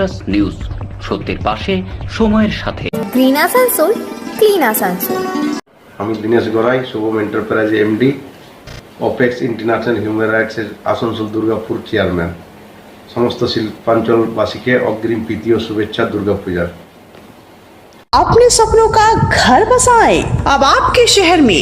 Plus news সত্যের পাশে সময়ের সাথে গ্রিন আসানসোল ক্লিন আসানসোল আমি Dinesh Garai Shubham enterprise MD apex international human রাইটসের Asansol Durgapur chairman সমস্ত শিল্পাঞ্চলবাসীকে অগ্রিম প্রীতি ও শুভেচ্ছা দুর্গাপূজার अपने सपनों का घर बसाएं अब आपके शहर में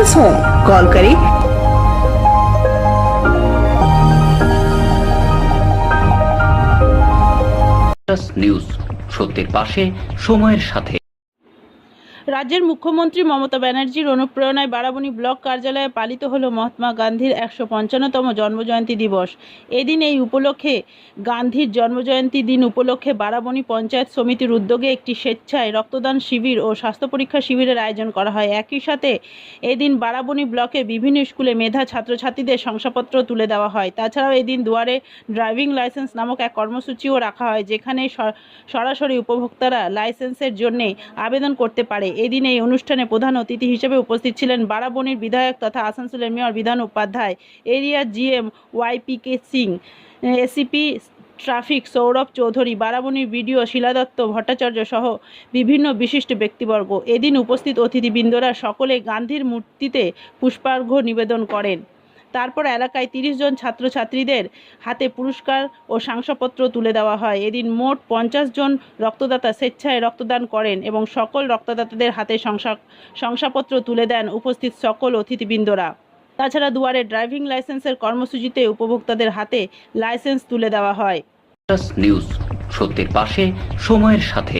રિસ્પોન્સ હોય કોલ કરી ન્યૂઝ সত্যের পাশে সময়ের সাথে রাজ্যের মুখ্যমন্ত্রী মমতা ব্যানার্জির অনুপ্রেরণায় বারাবণী ব্লক কার্যালয়ে পালিত হলো মহাত্মা গান্ধীর একশো পঞ্চান্নতম জন্মজয়ন্তী দিবস। এদিন এই উপলক্ষে গান্ধীর জন্মজয়ন্তী দিন উপলক্ষে বারাবণী পঞ্চায়েত সমিতির উদ্যোগে একটি স্বেচ্ছায় রক্তদান শিবির ও স্বাস্থ্য পরীক্ষা শিবিরের আয়োজন করা হয়। একই সাথে এদিন বারাবণী ব্লকে বিভিন্ন স্কুলে মেধা ছাত্রছাত্রীদের শংসাপত্র তুলে দেওয়া হয়। তাছাড়াও এদিন দুয়ারে ড্রাইভিং লাইসেন্স নামক এক কর্মসূচিও রাখা হয়, যেখানে সরাসরি উপভোক্তারা লাইসেন্সের জন্যে আবেদন করতে পারে। এদিন এই অনুষ্ঠানে প্রধান অতিথি হিসেবে উপস্থিত ছিলেন বারাবনির বিধায়ক তথা আসানসোলের mayor Bidhan Upadhyay area GM YPK Singh, ACP traffic Sourav Chowdhury, বারাবণীর BDO Shiladatta Bhattacharya সহ বিভিন্ন বিশিষ্ট ব্যক্তিবর্গ। এদিন উপস্থিত অতিথিবৃন্দরা সকলে গান্ধীর মূর্তিতে পুষ্পার্ঘ্য নিবেদন করেন। তারপর এলাকায় তিরিশ জন ছাত্রছাত্রীদের হাতে পুরস্কার ও শংসাপত্র তুলে দেওয়া হয়। এদিন মোট পঞ্চাশ জন রক্তদাতা স্বেচ্ছায় রক্তদান করেন এবং সকল রক্তদাতাদের হাতে শংসা শংসাপত্র তুলে দেন উপস্থিত সকল অতিথিবৃন্দরা। তাছাড়া দুয়ারে ড্রাইভিং লাইসেন্সের কর্মসূচিতে উপভোক্তাদের হাতে লাইসেন্স তুলে দেওয়া হয়। নিউজ সত্যের পাশে, সময়ের সাথে।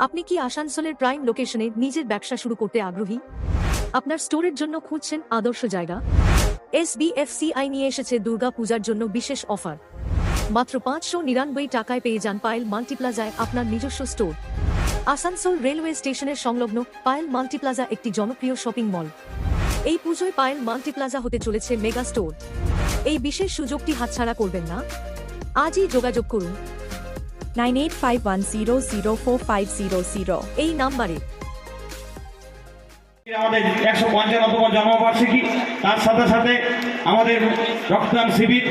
আপনি কি আসানসোলের প্রাইম লোকেশনে নিজের ব্যবসা শুরু করতে আগ্রহী? আপনার স্টোরের জন্য খুঁজছেন আদর্শ জায়গা? এসবিএফসিআই নিয়ে এসেছে দুর্গা পূজার জন্য বিশেষ অফার মাত্র পাঁচশো নিরানব্বই টাকায় পেয়ে যান পায়েল মাল্টিপ্লাজায় আপনার নিজস্ব স্টোর আসানসোল রেলওয়ে স্টেশনের সংলগ্ন পায়েল মাল্টিপ্লাজা একটি জনপ্রিয় শপিং মল এই পুজোয় পায়েল মাল্টিপ্লাজা হতে চলেছে মেগা স্টোর এই বিশেষ সুযোগটি হাতছাড়া করবেন না। আজই যোগাযোগ করুন। Nine eight five one zero zero four five zero zero. এই নাম্বারে। আমাদের একশো পঞ্চান্নতম জন্মবার্ষিকী তার সাথে সাথে আমাদের রক্তদান শিবির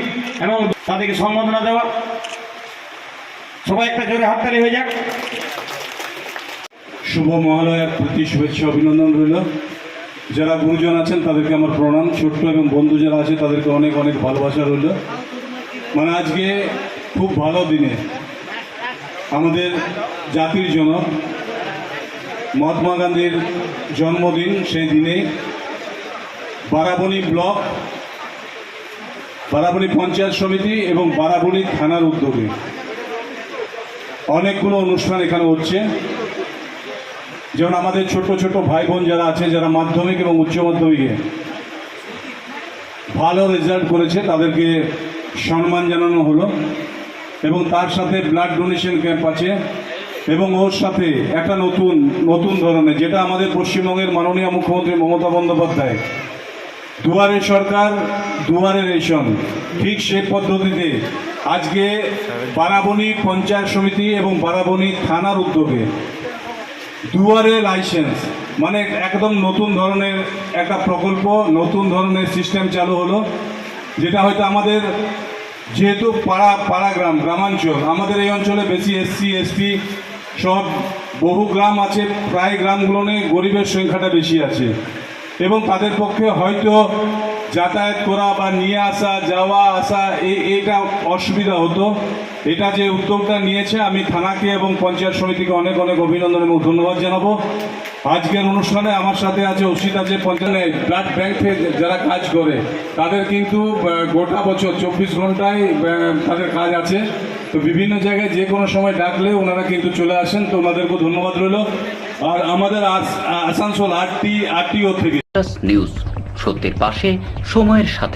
এবং তাদেরকে সম্মাননা দেওয়া। সবাই একটা জোরে হাততালি হয়ে যাক। শুভ মহালয়ার প্রতি শুভেচ্ছা অভিনন্দন রইল। যারা গুরুজন আছেন তাদেরকে আমার প্রণাম। ছোট্ট এবং বন্ধু যারা আছে তাদেরকে অনেক অনেক ভালোবাসা রইল। মানে আজকে খুব ভালো দিনে আমাদের জাতির জনক মহাত্মা গান্ধীর জন্মদিন সেই দিনে বারাবণী ব্লক, বারাবণী পঞ্চায়েত সমিতি এবং বারাবণী থানার উদ্যোগে অনেকগুলো অনুষ্ঠান এখানে হচ্ছে। যেমন আমাদের ছোট ছোট ভাই বোন যারা আছে, যারা মাধ্যমিক এবং উচ্চ মাধ্যমিকে ভালো রেজাল্ট করেছে, তাদেরকে সম্মান জানানো হলো। এবং তার সাথে ব্লাড ডোনেশন ক্যাম্প আছে। এবং ওর সাথে একটা নতুন নতুন ধরনের, যেটা আমাদের পশ্চিমবঙ্গের মাননীয় মুখ্যমন্ত্রী মমতা বন্দ্যোপাধ্যায়। দুয়ারে সরকার, দুয়ারে রেশন, ঠিক সেই পদ্ধতিতে আজকে বারাবণী পঞ্চায়েত সমিতি এবং বারাবণী থানার উদ্যোগে দুয়ারে লাইসেন্স মানে একদম নতুন ধরনের একটা প্রকল্প, নতুন ধরনের সিস্টেম চালু হলো, যেটা হয়তো আমাদের যেহেতু পাড়া পাড়া গ্রাম, গ্রামাঞ্চল, আমাদের এই অঞ্চলে বেশি এসসি, এসটি সব বহু গ্রাম আছে, প্রায় গ্রামগুলো নিয়ে গরিবের সংখ্যাটা বেশি আছে। এবং তাদের পক্ষে হয়তো যাতায়াত করা বা নিয়ে আসা, যাওয়া, আসা এইটা অসুবিধা হতো। এটা যে উদ্যোগটা নিয়েছে, আমি থানাকে এবং পঞ্চায়েত সমিতিকে অনেক অনেক অভিনন্দন এবং ধন্যবাদ জানাব। আজকের অনুষ্ঠানে আমার সাথে আছে অসিত আছে পঞ্চায়েত ব্লাড ব্যাংকে যারা কাজ করে, তাদের কিন্তু গোটা বছর চব্বিশ ঘন্টায় তাদের কাজ আছে। তো বিভিন্ন জায়গায় যে কোনো সময় ডাকলে ওনারা কিন্তু চলে আসেন। তো ওনাদেরকেও ধন্যবাদ রইল। আর আমাদের আস- আসানসোল আটটি আরটিও থেকে। নিউজ সত্যের পাশে, সময়ের সাথে।